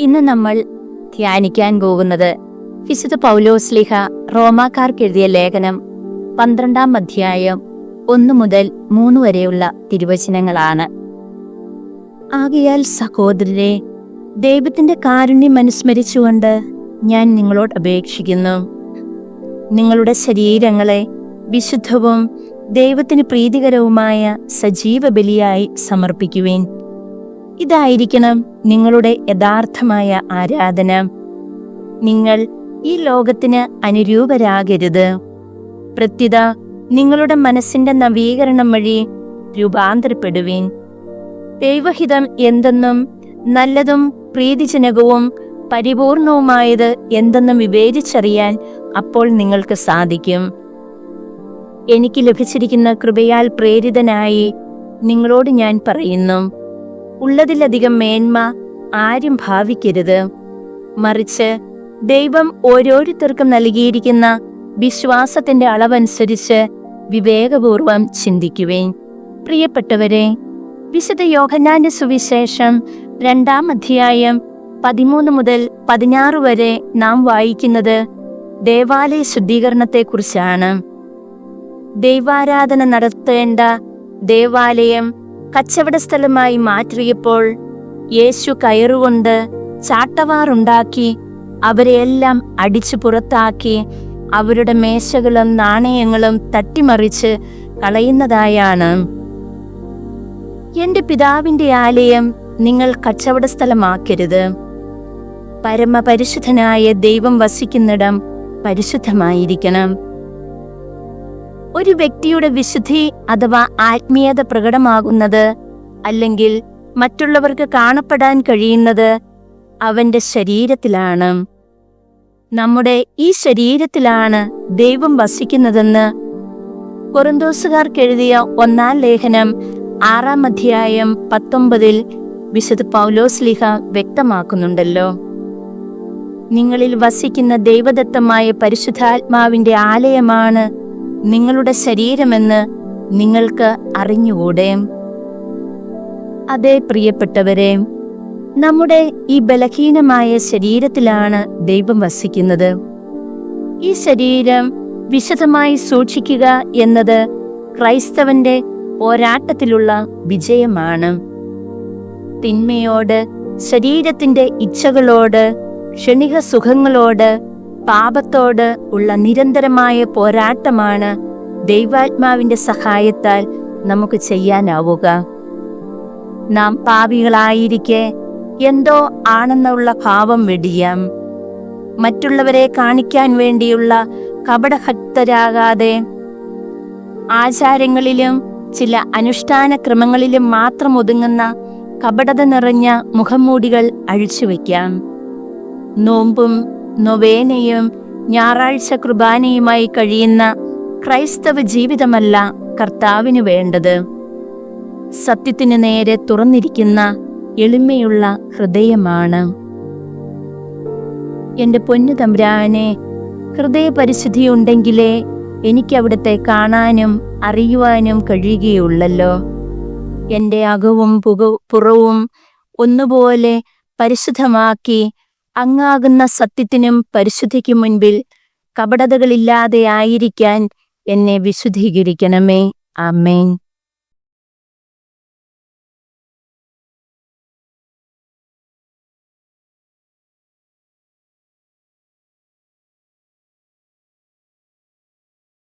ഇന്ന് നമ്മൾ ധ്യാനിക്കാൻ പോകുന്നത് വിശുദ്ധ പൗലോസ്ലിഹ റോമാക്കാർക്ക് എഴുതിയ ലേഖനം പന്ത്രണ്ടാം അധ്യായം ഒന്നു മുതൽ മൂന്ന് വരെയുള്ള തിരുവചനങ്ങളാണ്. ആകയാൽ സഹോദരരെ ദൈവത്തിന്റെ കാരുണ്യം അനുസ്മരിച്ചുകൊണ്ട് ഞാൻ നിങ്ങളോട് അപേക്ഷിക്കുന്നു. നിങ്ങളുടെ ശരീരങ്ങളെ വിശുദ്ധവും ദൈവത്തിന് പ്രീതികരവുമായ സജീവ ബലിയായി സമർപ്പിക്കുവേൻ. ഇതായിരിക്കണം നിങ്ങളുടെ യഥാർത്ഥമായ ആരാധന. നിങ്ങൾ ഈ ലോകത്തിന് അനുരൂപരാകരുത്. പ്രത്യുത നിങ്ങളുടെ മനസ്സിന്റെ നവീകരണം വഴി രൂപാന്തരപ്പെടുവീൻ. ദൈവഹിതം എന്തെന്നും നല്ലതും പ്രീതിജനകവും പരിപൂർണവുമായത് എന്തെന്നും വിവേചിച്ചറിയാൻ അപ്പോൾ നിങ്ങൾക്ക് സാധിക്കും. എനിക്ക് ലഭിച്ചിരിക്കുന്ന കൃപയാൽ പ്രേരിതനായി നിങ്ങളോട് ഞാൻ പറയുന്നു. ഉള്ളതിലധികം മേന്മ ആരും ഭാവിക്കരുത്. മറിച്ച് ദൈവം ഓരോരുത്തർക്കും നൽകിയിരിക്കുന്ന വിശ്വാസത്തിന്റെ അളവനുസരിച്ച് വിവേകപൂർവം ചിന്തിക്കുവേൻ. പ്രിയപ്പെട്ടവരെ വിശുദ്ധ യോഹന്നാന്റെ സുവിശേഷം രണ്ടാം അധ്യായം പതിമൂന്ന് മുതൽ പതിനാറ് വരെ നാം വായിക്കുന്നത് ദേവാലയ ശുദ്ധീകരണത്തെക്കുറിച്ചാണ്. ദൈവാരാധന നടത്തേണ്ട ദേവാലയം കച്ചവട സ്ഥലമായി മാറ്റിയപ്പോൾ യേശു കയറുകൊണ്ട് ചാട്ടവാറുണ്ടാക്കി അവരെയെല്ലാം അടിച്ചു പുറത്താക്കി അവരുടെ മേശകളും നാണയങ്ങളും തട്ടിമറിച്ച് കളയുന്നതായാണ്. എന്റെ പിതാവിന്റെ ആലയം നിങ്ങൾ കച്ചവട സ്ഥലമാക്കരുത്. പരമപരിശുദ്ധനായ ദൈവം വസിക്കുന്നിടം പരിശുദ്ധമായിരിക്കണം. ഒരു വ്യക്തിയുടെ വിശുദ്ധി അഥവാ ആത്മീയത പ്രകടമാകുന്നത് അല്ലെങ്കിൽ മറ്റുള്ളവർക്ക് കാണപ്പെടാൻ കഴിയുന്നത് അവന്റെ ശരീരത്തിലാണ്. നമ്മുടെ ഈ ശരീരത്തിലാണ് ദൈവം വസിക്കുന്നതെന്ന് കൊറന്തോസുകാർക്കെഴുതിയ ഒന്നാം ലേഖനം ആറാം അധ്യായം പത്തൊമ്പതിൽ വിശുദ്ധ പൗലോസ് പൗലോസ്ലിഹ വ്യക്തമാക്കുന്നുണ്ടല്ലോ. നിങ്ങളിൽ വസിക്കുന്ന ദൈവദത്തമായ പരിശുദ്ധാത്മാവിന്റെ ആലയമാണ് നിങ്ങളുടെ ശരീരമെന്ന് നിങ്ങൾക്ക് അറിഞ്ഞുകൂടെ? അതേ പ്രിയപ്പെട്ടവരെ നമ്മുടെ ഈ ബലഹീനമായ ശരീരത്തിലാണ് ദൈവം വസിക്കുന്നത്. ഈ ശരീരം വിശദമായി സൂക്ഷിക്കുക എന്നത് ക്രൈസ്തവന്റെ പോരാട്ടത്തിലുള്ള വിജയമാണ്. തിന്മയോട് ശരീരത്തിന്റെ ഇച്ഛകളോട് ക്ഷണിക സുഖങ്ങളോട് പാപത്തോട് ഉള്ള നിരന്തരമായ പോരാട്ടമാണ് ദൈവാത്മാവിന്റെ സഹായത്താൽ നമുക്ക് ചെയ്യാനാവുക. നാം പാപികളായിരിക്കെ എന്തോ ആണെന്നുള്ള ഭാവം വെടിയാം. മറ്റുള്ളവരെ കാണിക്കാൻ വേണ്ടിയുള്ള കപടഭക്തരാകാതെ ആചാരങ്ങളിലും ചില അനുഷ്ഠാന ക്രമങ്ങളിലും മാത്രം ഒതുങ്ങുന്ന കപടത നിറഞ്ഞ മുഖംമൂടികൾ അഴിച്ചുവെക്കാം നോമ്പും നൊവേനയും ഞായറാഴ്ച കുർബാനയുമായി കഴിയുന്ന ക്രൈസ്തവ ജീവിതമല്ല കർത്താവിന് വേണ്ടത്. സത്യത്തിന് നേരെ തുറന്നിരിക്കുന്ന എളിമയുള്ള ഹൃദയമാണ്. എന്റെ പൊന്നു തമ്പുരാനെ ഹൃദയപരിശുദ്ധി ഉണ്ടെങ്കിലേ എനിക്ക് അവിടുത്തെ കാണാനും അറിയുവാനും കഴിയുകയുള്ളല്ലോ. എന്റെ അകവും പുക പുറവും ഒന്നുപോലെ പരിശുദ്ധമാക്കി അങ്ങാകുന്ന സത്യത്തിനും പരിശുദ്ധിക്കും മുൻപിൽ കപടതകളില്ലാതെ ആയിരിക്കാൻ എന്നെ വിശുദ്ധീകരിക്കണമേ. ആമേൻ.